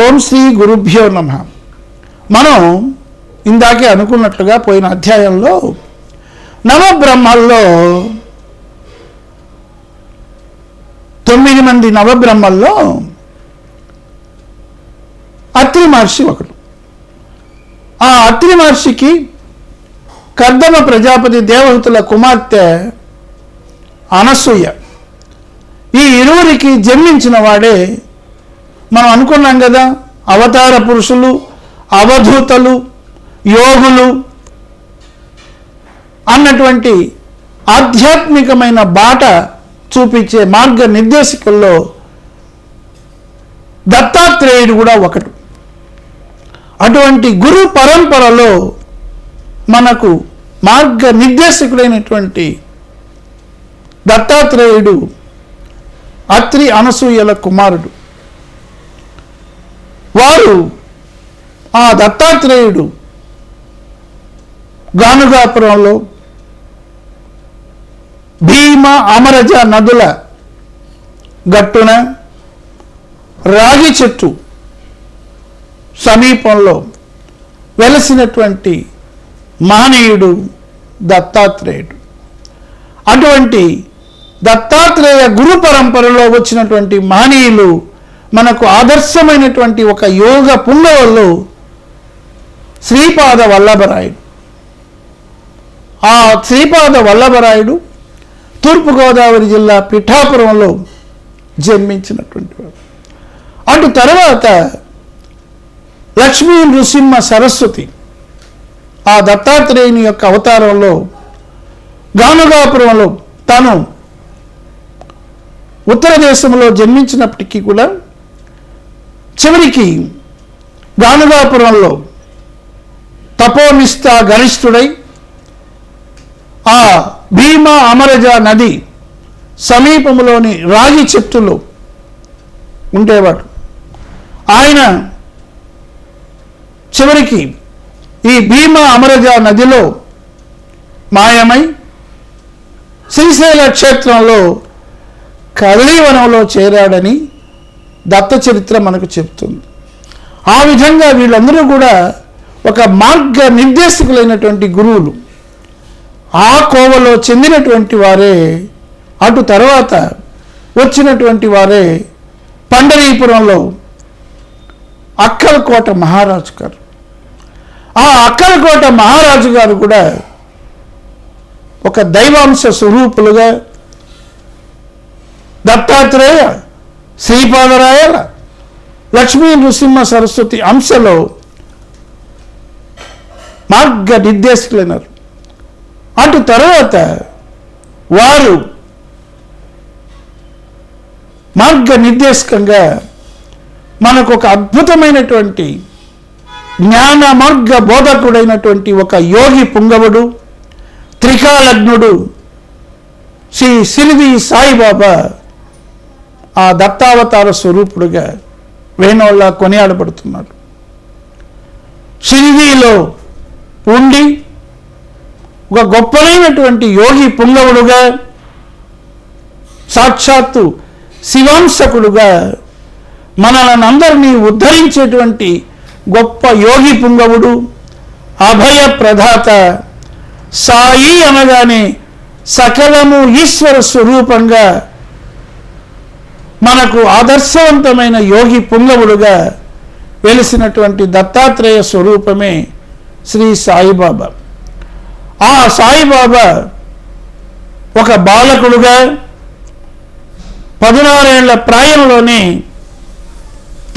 ఓం శ్రీ గురుభ్యో నమ. మనం ఇందాకే అనుకున్నట్లుగా పోయిన అధ్యాయంలో నవబ్రహ్మల్లో తొమ్మిది మంది నవబ్రహ్మల్లో అత్రి మహర్షి ఒకడు. ఆ అత్రి మహర్షికి కర్దమ ప్రజాపతి దేవహతుల కుమార్తె అనసూయ. ఈ ఇరువురికి జన్మించిన వాడే మనం అనుకున్నాం కదా అవతార పురుషులు అవధూతలు యోగులు అన్నటువంటి ఆధ్యాత్మికమైన బాట చూపించే మార్గ నిర్దేశకుల్లో దత్తాత్రేయుడు కూడా ఒకటి అటువంటి గురు పరంపరలో మనకు మార్గ నిర్దేశకుడైనటువంటి దత్తాత్రేయుడు అత్రి అనసూయల కుమారుడు. వారు ఆ దత్తాత్రేయుడు గానుగాపురంలో భీమ అమరజ నదుల గట్టున రాగి చెట్టు సమీపంలో వెలసినటువంటి మహనీయుడు దత్తాత్రేయుడు. అటువంటి దత్తాత్రేయ గురు పరంపరలో వచ్చినటువంటి మహనీయులు మనకు ఆదర్శమైనటువంటి ఒక యోగ పుంగవల్లు శ్రీపాద వల్లభరాయుడు. ఆ శ్రీపాద వల్లభరాయుడు తూర్పుగోదావరి జిల్లా పిఠాపురంలో జన్మించినటువంటి వాడు. అటు తర్వాత లక్ష్మీ నృసింహ సరస్వతి ఆ దత్తాత్రేయుని యొక్క అవతారంలో గానుగాపురంలో తను ఉత్తర దేశంలో జన్మించినప్పటికీ కూడా చివరికి గానుగాపురంలో తపోనిష్ట గరిష్ఠుడై ఆ భీమ అమరజ నది సమీపంలోని రాగి చెట్టులో ఉండేవాడు. ఆయన చివరికి ఈ భీమ అమరజ నదిలో మాయమై శ్రీశైల క్షేత్రంలో కదలీవనంలో చేరాడని దత్త చరిత్ర మనకు చెప్తుంది ఆ విధంగా వీళ్ళందరూ కూడా ఒక మార్గ నిర్దేశకులైనటువంటి గురువులు. ఆ కోవలో చెందినటువంటి వారే అటు తర్వాత వచ్చినటువంటి వారే పండరీపురంలో అక్కలకోట మహారాజు గారు. ఆ అక్కలకోట మహారాజు గారు కూడా ఒక దైవాంశ స్వరూపులుగా దత్తాత్రేయ శ్రీపాదరాయల లక్ష్మీ నృసింహ సరస్వతి అంశలో మార్గ నిర్దేశకులైనారు అటు తర్వాత వారు మార్గ నిర్దేశకంగా మనకు ఒక అద్భుతమైనటువంటి జ్ఞాన మార్గ బోధకుడైనటువంటి ఒక యోగి పుంగవుడు త్రికాలగ్నుడు శ్రీ సిరిది సాయిబాబా ఆ దత్తావతార స్వరూపుడుగా వేణోళ్ళ కొనియాడబడుతున్నాడు. షిరిడీలో ఉండి ఒక గొప్పలైనటువంటి యోగి పుంగవుడుగా సాక్షాత్తు శివాంశకుడుగా మనల్ని అందరినీ ఉద్ధరించేటువంటి గొప్ప యోగి పుంగవుడు అభయ ప్రధాత సాయి అనగానే సకలము ఈశ్వర స్వరూపంగా మనకు ఆదర్శవంతమైన యోగి పుంగవుడుగా వెలిసినటువంటి దత్తాత్రేయ స్వరూపమే శ్రీ సాయిబాబా. ఆ సాయిబాబా ఒక బాలకుడుగా పదినారేళ్ళ ప్రాయంలోనే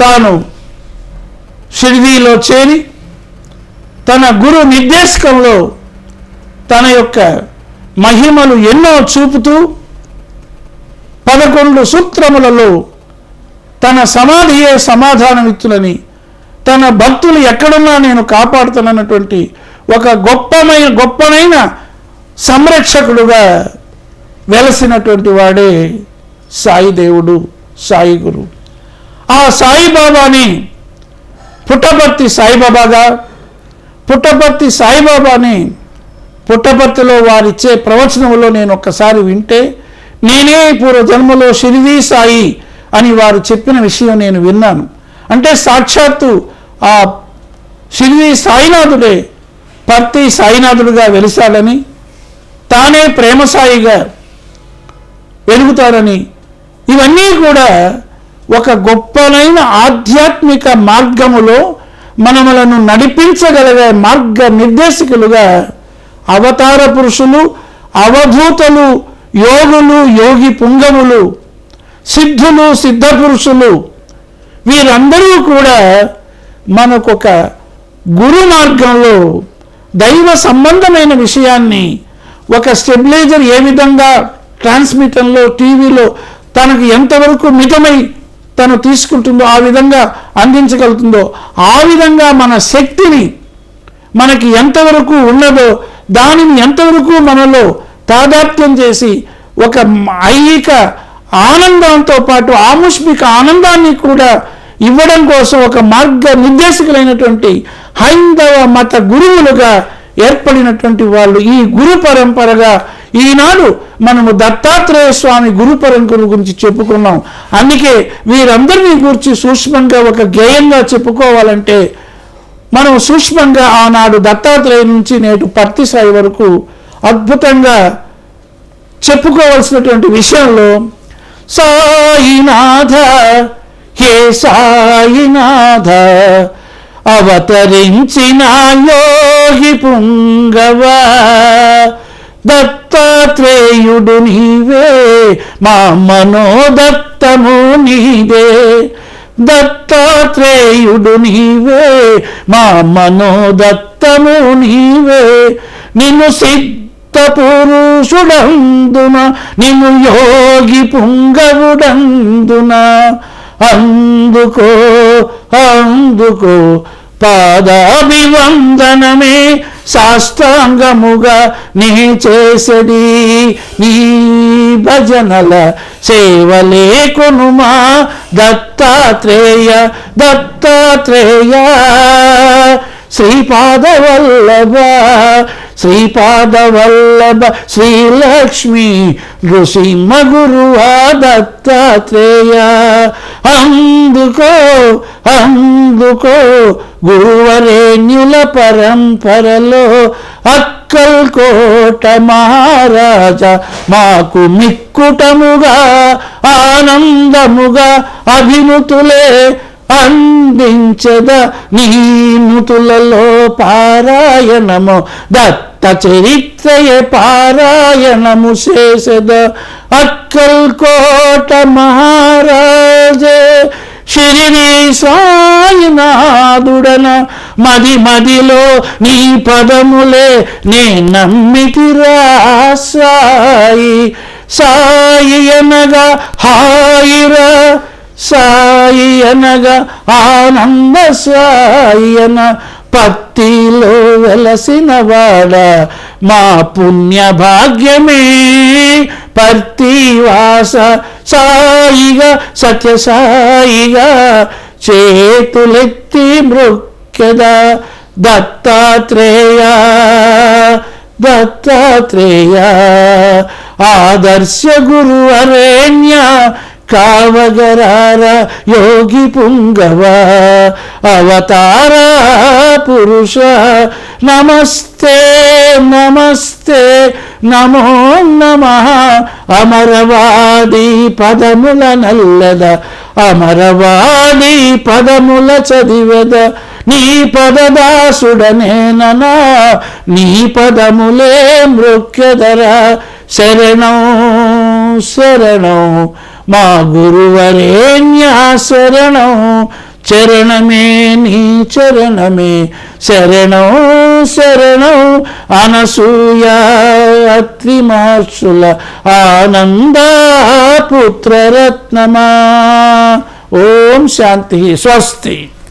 తాను షిరిడీలో చేరి తన గురు నిర్దేశకంలో తన యొక్క మహిమలు ఎన్నో చూపుతూ పదకొండు సూత్రములలో తన సమాధియే సమాధానమిచ్చునని తన భక్తులు ఎక్కడున్నా నేను కాపాడుతానన్నటువంటి ఒక గొప్పమైన గొప్పనైన సంరక్షకుడుగా వెలసినటువంటి వాడే సాయి దేవుడు సాయి గురు. ఆ సాయిబాబాని పుట్టపర్తి సాయిబాబాగా పుట్టపర్తి సాయిబాబాని పుట్టపర్తిలో వారిచ్చే ప్రవచనంలో నేను ఒక్కసారి వింటే నేనే పూర్వ జన్మలో షిరిడీ సాయి అని వారు చెప్పిన విషయం నేను విన్నాను. అంటే సాక్షాత్తు ఆ షిరిడి సాయినాథుడే పర్తి సాయినాథుడుగా వెలిసాడని తానే ప్రేమ సాయిగా వెలుగుతాడని ఇవన్నీ కూడా ఒక గొప్పనైన ఆధ్యాత్మిక మార్గములో మనములను నడిపించగలిగే మార్గ నిర్దేశకులుగా అవతార పురుషులు అవధూతలు యోగులు యోగి పుంగములు సిద్ధులు సిద్ధ పురుషులు వీరందరూ కూడా మనకొక గురు మార్గంలో దైవ సంబంధమైన విషయాన్ని ఒక స్టెబిలైజర్ ఏ విధంగా ట్రాన్స్మిటర్లో టీవీలో తనకు ఎంతవరకు మితమై తను తీసుకుంటుందో ఆ విధంగా అందించగలుగుతుందో ఆ విధంగా మన శక్తిని మనకి ఎంతవరకు ఉన్నదో దానిని ఎంతవరకు మనలో తాదాత్మ్యం చేసి ఒక ఐహిక ఆనందంతో పాటు ఆముష్మిక ఆనందాన్ని కూడా ఇవ్వడం కోసం ఒక మార్గ నిర్దేశకులైనటువంటి హైందవ మత గురువులుగా ఏర్పడినటువంటి వాళ్ళు ఈ గురు పరంపరగా ఈనాడు మనము దత్తాత్రేయ స్వామి గురు పరంపర గురించి చెప్పుకున్నాం. అందుకే వీరందరినీ గురించి సూక్ష్మంగా ఒక గేయంగా చెప్పుకోవాలంటే మనం సూక్ష్మంగా ఆనాడు దత్తాత్రేయ నుంచి నేటి పత్తి సాయి వరకు అద్భుతంగా చెప్పుకోవాల్సినటువంటి విషయంలో సాయినాథ హే సాయినాథ అవతరించిన యోగి పుంగవ దత్తాత్రేయుడు నీవే మా మనోదత్తము నీవే. దత్తాత్రేయుడు నీవే మా మనోదత్తము నీవే. నిన్ను సిద్ధ పురుషుడందున నిను యోగి పుంగవుడందున. అందుకో అందుకో పాదాభివందనమే శాస్త్రాంగముగా నీ చేసడి. నీ భజనల సేవలే కొనుమా దత్తాత్రేయ దత్తాత్రేయ. శ్రీపాదవల్లభ శ్రీపాదవల్లభ శ్రీలక్ష్మి నృసింహ గురువా దత్తాత్రేయ అందుకో అందుకో గురువరేణ్యుల పరంపరలో అక్కల్ కోట మహారాజా మాకు మిక్కుటముగా ఆనందముగా అభినుతులే అందించద. నీనుతులలో పారాయణము దత్త చరిత్రయ పారాయణము చేసద అక్కల్ కోట మహారాజే. షిరిడి సాయినాథుడన మది మదిలో నీ పదములే నే నమ్మితిరా సాయి సాయి అనగా హాయిరా సాయి అనగా ఆనంద సాయి అన పత్తిలో వెలసిన వాడ మా పుణ్య భాగ్యమే పర్తివాస సాయిగా సత్య సాయిగా చేతులెత్తి మృక్కద దత్తాత్రేయ దత్తాత్రేయ. ఆదర్శ గురు అరేణ్య కావగరార యోగి పుంగవ అవతార పురుష నమస్తే నమస్తే నమో నమ అమరవాది పదముల నల్లద అమరవాది పదముల చదివెద నీ పదదాసుడనేననా నీ పదములే మృక్యధర శరణం శరణం. మా గురువరేణ్య శరణం చరణమే నీ చరణమే శరణం శరణం అనసూయ త్రిమార్షుల ఆనంద పుత్రరత్నమా ఓం శాంతి స్వస్తి.